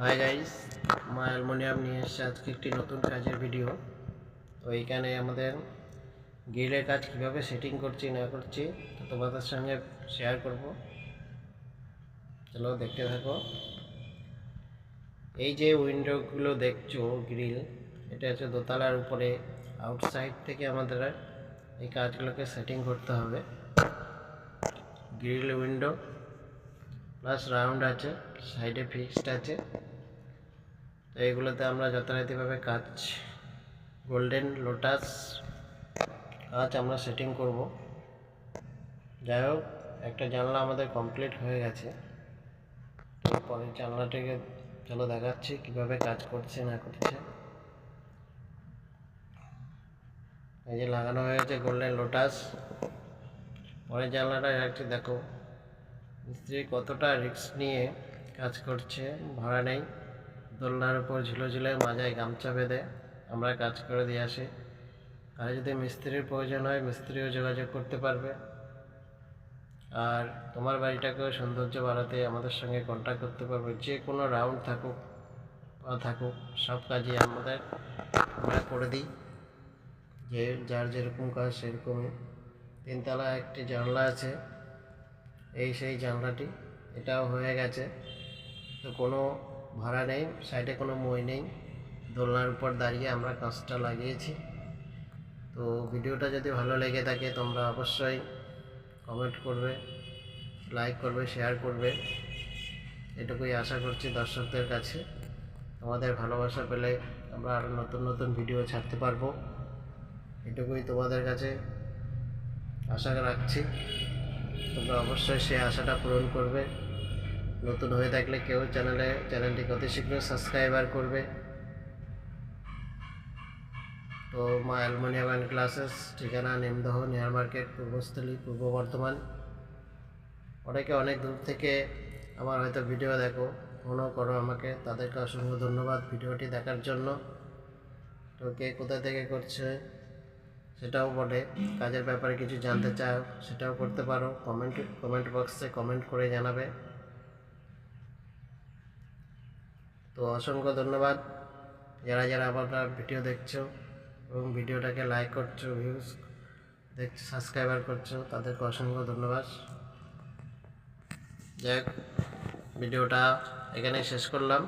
Hi guys মা aluminium নিয়ে এসছে আজকে একটি নতুন কাজের ভিডিও তো এইখানে আমাদের গ্রিলের কাজ কীভাবে সেটিং করছি, না করছি, তো তোমাদের সঙ্গে শেয়ার করব। চলো দেখতে থাকো। এই যে উইন্ডোগুলো দেখছ গ্রিল এটা হচ্ছে দোতলার উপরে। আউটসাইড থেকে আমাদের এই কাজগুলোকে সেটিং করতে হবে। গ্রিল উইন্ডো প্লাস রাউন্ড আছে সাইডে ফিক্সড আছে। তো এগুলোতে আমরা যথারীতিভাবে কাজ গোল্ডেন লোটাস কাজ আমরা সেটিং করব। যাই হোক, একটা জানলা আমাদের কমপ্লিট হয়ে গেছে। তো পরের জানলাটাকে চলো দেখাচ্ছি কীভাবে কাজ করছে না করছে। এই যে লাগানো হয়েছে গোল্ডেন লোটাস পরের জানলাটা একটু দেখো। মিস্ত্রি কতটা রিস্ক নিয়ে কাজ করছে ভাড়া নেই। দোলনার উপর ঝুলো মাজায় গামছা বেঁধে আমরা কাজ করে দিয়ে আসি। আর যদি মিস্ত্রির প্রয়োজন হয়, মিস্ত্রিও যোগাযোগ করতে পারবে। আর তোমার বাড়িটাকেও সৌন্দর্য বাড়াতে আমাদের সঙ্গে কন্ট্যাক্ট করতে পারবে। যে কোনো রাউন্ড থাকুক বা থাকুক, সব কাজই আমাদের আমরা করে দিই। যে যার যেরকম কাজ সেরকমই। তিনতলা একটি জানলা আছে। এই সেই জানলাটি, এটাও হয়ে গেছে। তো কোনো ভাড়া নেই, সাইডে কোনো মই নেই। দোলনার উপর দাঁড়িয়ে আমরা কাঁচটা লাগিয়েছি। তো ভিডিওটা যদি ভালো লেগে থাকে, তোমরা অবশ্যই কমেন্ট করবে লাইক করবে শেয়ার করবে। এটুকুই আশা করছি দর্শকদের কাছে। তোমাদের ভালোবাসা পেলে আমরা আরও নতুন নতুন ভিডিও ছাড়তে পারব। এটুকুই তোমাদের কাছে আশা রাখছি। তোমরা অবশ্যই সেই আশাটা পূরণ করবে। নতুন হয়ে থাকলে কেউ চ্যানেলে, চ্যানেলটি অতি শীঘ্র সাবস্ক্রাইবার করবে। তো মা অ্যালমোনিয়াম অ্যান্ড ক্লাসেস ঠিকানা নিমদহ, নিয়ার মার্কেট, পূর্বস্থলী, পূর্ব বর্ধমান। অনেকে অনেক দূর থেকে আমার হয়তো ভিডিও দেখো, ফোনও করো আমাকে, তাদেরকে অসংখ্য ধন্যবাদ ভিডিওটি দেখার জন্য। তো কে কোথা থেকে করছে? সেটাও বলে। কাজের ব্যাপারে কিছু জানতে চাও, সেটাও করতে পারো। কমেন্ট কমেন্ট বক্সে কমেন্ট করে জানাবে। তো অসংখ্য ধন্যবাদ। যারা যারা আমার ভিডিও দেখছ এবং ভিডিওটাকে লাইক করছ ভিউজ দেখছ সাবস্ক্রাইবার করছ, তাদেরকে অসংখ্য ধন্যবাদ। যাই ভিডিওটা এখানে শেষ করলাম।